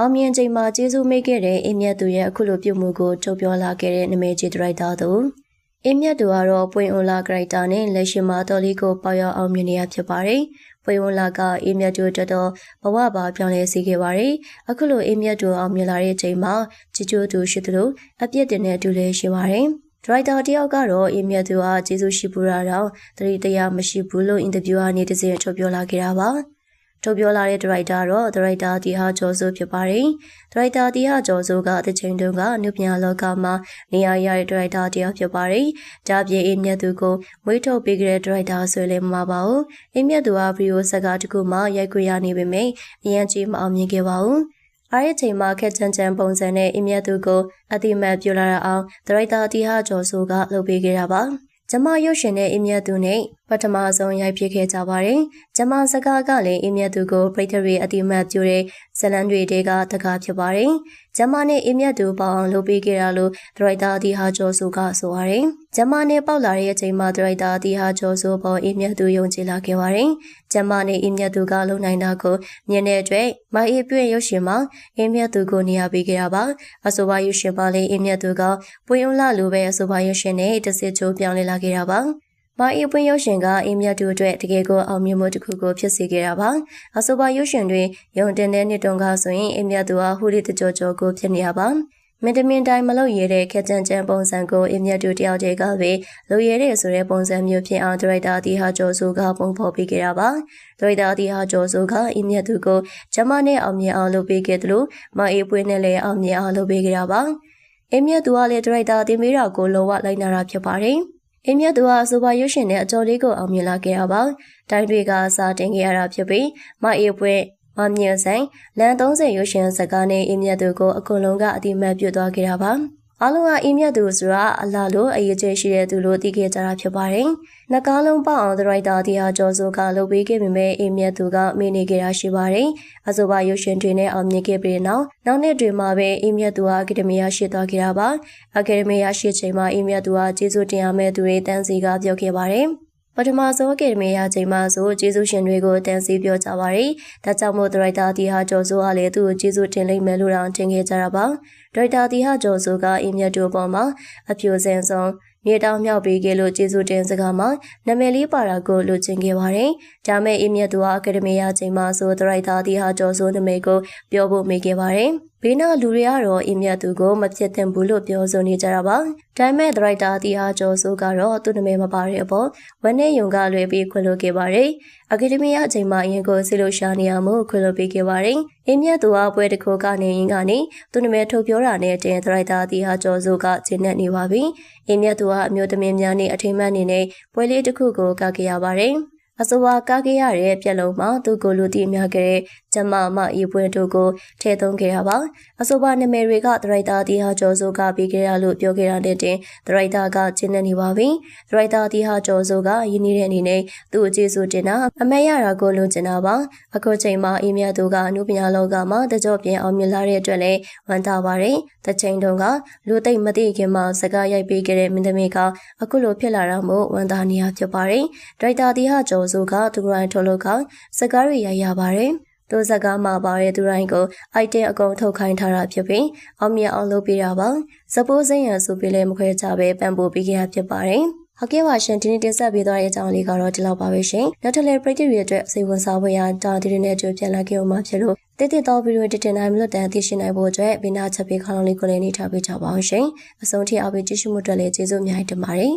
အောင်မြင်ချိန်မှာကျေးဇူးမိခဲ့တဲ့အင်းမြတ်သူရဲ့အခုလိုပြုမှုကိုထုတ်ပြောလာခဲ့တဲ့နမေကြီးဒရိုက်တာသူအင်းမြတ်သူကတော့ပွင့်အွန်လာဂရိုက်တာနဲ့လက်ရှိမှာတော်လီကိုပေါရောက်အောင်မြင်နေရဖြစ်ပါတယ်။ပွင့်အွန်လာကအင်းမြတ်သူတော်တော်ဘဝပါပြောင်းလဲစေခဲ့ပါတယ်။အခုလိုအင်းမြတ်သူအောင်မြင်လာတဲ့အချိန်မှာချီချိုးသူရှိသလိုအပြစ်တင်တဲ့အတူလည်းရှိပါတယ်။ဒရိုက်တာတယောက်ကတော့အင်းမြတ်သူဟာကျေးဇူးရှိပူတာတော့တတိတရားမရှိဘူးလို့အင်တာဗျူးကနေတစ်စင်ထုတ်ပြောလာခဲ့တာပါ။ ထုတ်ပြောလာတဲ့ဒရိုက်တာတော့ဒရိုက်တာတီဟာကျော်စိုးဖြစ်ပါတယ်။ဒရိုက်တာတီဟာကျော်စိုးကတစ်ချိန်တုန်းကနုပညာလောကမှာနေရာရတဲ့ဒရိုက်တာတယောက်ဖြစ်ပါတယ်။ဒါပြင်အင်းမြတ်သူကိုမွေးထုတ်ပေးကြတဲ့ဒရိုက်တာဆိုလည်းမမှာပါဘူး။အင်းမြတ်သူဟာဗီဒီယိုဆက်ကားတစ်ခုမှရိုက်ခွေရနေပေမဲ့အရင်ကြီးမအောင်မြင်ခဲ့ပါဘူး။အားရချိန်မှာခက်ချန်ချန်ပုံစံနဲ့အင်မြတ်သူကိုအတိမတ်ပြလာအောင်ဒရိုက်တာတီဟာကျော်စိုးကလုပ်ပေးခဲ့တာပါ။ ကျမရုပ်ရှင်နဲ့အင်မြတ်သူနဲ့ပထမဆုံးရိုက်ဖြစ်ခဲ့ကြပါတယ်။ကျမစကားကလည်းအင်မြတ်သူကိုပရိသတ်တွေအတိမတ်ပြုတဲ့ဇလန်တွေတဲကတကားဖြစ်ပါတယ်။ ကျမနဲ့အင်မြတ်သူပေါအောင်လုပ်ပေးခဲ့တာလို့ဒရိုက်တာဒီဟာကျော်စုကဆိုပါတယ်။ကျမနဲ့ပေါက်လာတဲ့အချိန်မှာဒရိုက်တာဒီဟာကျော်စုပေါ်အင်မြတ်သူယုံကြည်လာခဲ့ပါတယ်။ကျမနဲ့အင်မြတ်သူကလုံနိုင်တာကိုမြင်တဲ့အတွက်မအေးပြည့်ရုပ်ရှင်မှာအင်မြတ်သူကိုနေရာပေးခဲ့တာပါ။အဆိုပါရုပ်ရှင်မှာလည်းအင်မြတ်သူကပွင့်ုံလာလိုပဲအဆိုပါရုပ်ရှင်နဲ့တစ်စစ်ချိုးပြောင်းလဲလာခဲ့တာပါ။။ မာအီပွင့်ရုပ်ရှင်ကအင်းမြတ်တို့အတွက်တကယ်ကိုအောင်မြင်မှုတစ်ခုကိုဖြစ်စေခဲ့တာပါ။အဆိုပါရုပ်ရှင်တွင်ယုံတင်တဲ့နှစ်တုန်းကဆိုရင်အင်းမြတ်တို့ဟာဟူရီတကြောကြောကိုဖြစ်နေရပါ။မင်းတမင်တိုင်းမလုပ်ရတဲ့ခက်ကြံကြံပုံစံကိုအင်းမြတ်တို့တယောက်တည်းကပဲလုပ်ရတဲ့ဆိုတဲ့ပုံစံမျိုးဖြစ်အောင်ဒရိုက်တာတီဟာကျော်စုကပုံဖော်ပေးခဲ့တာပါ။ဒရိုက်တာတီဟာကျော်စုကအင်းမြတ်တို့ကိုကျမနဲ့အောင်မြင်အောင်လုပ်ပေးခဲ့တယ်လို့မအေးပွင့်နဲ့လည်းအောင်မြင်အောင်လုပ်ပေးခဲ့တာပါ။အင်းမြတ်တို့ကလည်းဒရိုက်တာတင်မေးတာကိုလောဝလိုက်နာတာဖြစ်ပါတယ်။ အင်းမြတ်သူဟာအဆိုပါရွှေရှင်နဲ့အကျော်လေးကိုအောင်မြင်လာခဲ့တာပါ။တိုင်းတွေကစားတင်ခဲ့ရတာဖြစ်ပြီးမအေးပွဲမမြင့်ဆိုင်လန်30ရွှေရှင်စကားနဲ့အင်းမြတ်သူကိုအကုန်လုံးကအတိမတ်ပြုတ်သွားခဲ့တာပါ။ အားလုံးကအင်းမြတ်သူဆိုတာအလားလို့အရေးကြီးရှိတဲ့သူလို့သိခဲ့ကြတာဖြစ်ပါတယ်။နှကားလုံးပေါအောင်ဒရိုက်တာတီဟာကျော်စိုးကလုပ်ပေးခဲ့ပေမဲ့အင်းမြတ်သူကမေ့နေခဲ့တာရှိပါတယ်။အဆိုပါရုပ်ရှင်တွေနဲ့အောင်မြင်ခဲ့ပြီးနောက်နောက်နှစ်တွေမှာပဲအင်းမြတ်သူဟာအကယ်ဒမီရရှိသွားခဲ့တာပါ။အကယ်ဒမီရရှိချိန်မှာအင်းမြတ်သူဟာကျေးဇူးတင်ရမယ့်သူတွေတန်းစီကပြောခဲ့ပါတယ်။ ပထမဆုံးအကယ်ဒမီရချိန်မှာဆိုကျေးဇူးရှင်တွေကိုတန်စီပြောကြပါရီ။ဒါကြောင့်မို့ဒရိုက်တာတီဟာကျော်စိုးကလည်းသူ့ကိုကျေးဇူးတင်လိမ့်မယ်လို့တောင်ထင်ခဲ့ကြတာပါ။ဒရိုက်တာတီဟာကျော်စိုးကအင်မြတ်တို့ပေါ်မှာအပြိုစင်ဆုံးမြေတောင်မြောက်ပေးခဲ့လို့ကျေးဇူးတင်စကားမှာနာမည်လေးပါတာကိုလိုချင်ခဲ့ပါတယ်။ဒါမဲ့အင်မြတ်သူဟာအကယ်ဒမီရချိန်မှာဆိုဒရိုက်တာတီဟာကျော်စိုးနာမည်ကိုပြောဖို့မိခဲ့ပါတယ်။ဘေးနာလူတွေကတော့အင်မြတ်သူကိုမဖြစ်သင့်ဘူးလို့ပြောဆိုနေကြတာပါ။ဒါပေမဲ့ဒရိုက်တာတီဟာကျော်စိုးကတော့သူ့နာမည်မပါတဲ့အပေါ်ဝန်းနဲ့ယုံကလွယ်ပြီးခွင့်လို့ခဲ့ပါတယ်။အကယ်ဒမီအချိန်မှာအရင်ကိုဆီလိုရှာနေရမှုခွင့်လို့ပေးခဲ့ပါတယ်။ အင်မြတ်သူဟာပွဲတစ်ခုကနေရင်ကနေသူ့နာမည်ထုတ်ပြောတာနဲ့တင်ဒရိုက်တာတီဟာကျော်စိုးကဂျင်းနဲ့နေပါပြီ။အင်မြတ်သူဟာအမျိုးသမီးများနဲ့အထိမ်းအမှတ်အနေနဲ့ပွဲလေးတစ်ခုကိုကခဲ့ရပါတယ်။အဆိုပါကားခဲ့ရတဲ့ပြက်လုံးမှာသူကိုလူတီအများကတဲ့ကျမမရေပွင့်တို့ကိုထည့်သွင်းခဲ့တာပါအဆိုပါနာမည်တွေကဒရိုက်တာတီဟာကျော်စိုးကပြီးခဲ့ရလို့ပြောခဲ့တာနဲ့တင်ဒရိုက်တာကကျင်းနေနေပါပြီဒရိုက်တာတီဟာကျော်စိုးကယင်းနေတဲ့အနေနဲ့သူ့အကျေးဇူးတင်တာအမဲရတာကိုလိုချင်တာပါအခုချိန်မှာအေးမြတ်သူကအမှုပညာလောကမှာတကြော့ပြင်အောင်မြင်လာတဲ့အတွက်လည်းဝမ်းသာပါတယ်တချိန်တုန်းကလူသိမ့်မသိခင်မှာစကားရိုက်ပေးခဲ့တဲ့မင်းသမီးကအခုလိုဖြစ်လာတာမို့ဝမ်းသာနေရဖြစ်ပါတယ်ဒရိုက်တာတီဟာကျော်စုကသူရိုင်းထုတ်လို့ကစကားတွေရရပါတယ်။ သူစကားမှာပါတဲ့သူရိုင်းကိုအိုက်တင်အကုန်ထုတ်ခိုင်းထားတာဖြစ်ပြီးအောင်မြင်အောင်လုပ်ပေးတာပါ။စပိုးစိန်ရဆိုပြီးလည်းမခွဲကြပဲပံ့ပိုးပေးခဲ့ရဖြစ်ပါတယ်။ဟုတ်ကဲ့ပါရှင်ဒီနေ့တင်ဆက်ပေးသွားတဲ့အကြောင်းလေးကတော့ဒီလောက်ပါပဲရှင်နောက်ထပ်လည်းပရိသတ်တွေအတွက်စိတ်ဝင်စားဖို့ရတာဒီနေ့နဲ့ကြိုပြန်လာခဲ့အောင်မှာဖြစ်လို့တည်တည်သောဗီဒီယိုတင်တင်နိုင်မလို့တန်သိရှိနိုင်ဖို့အတွက်ဘေးနာချက်ပေးခေါင်းလေးကိုလည်းနေထားပေးကြပါအောင်ရှင်အဆုံးထိအားပေးကြည့်ရှုမှုအတွက်လည်းကျေးဇူးအများကြီးတင်ပါတယ်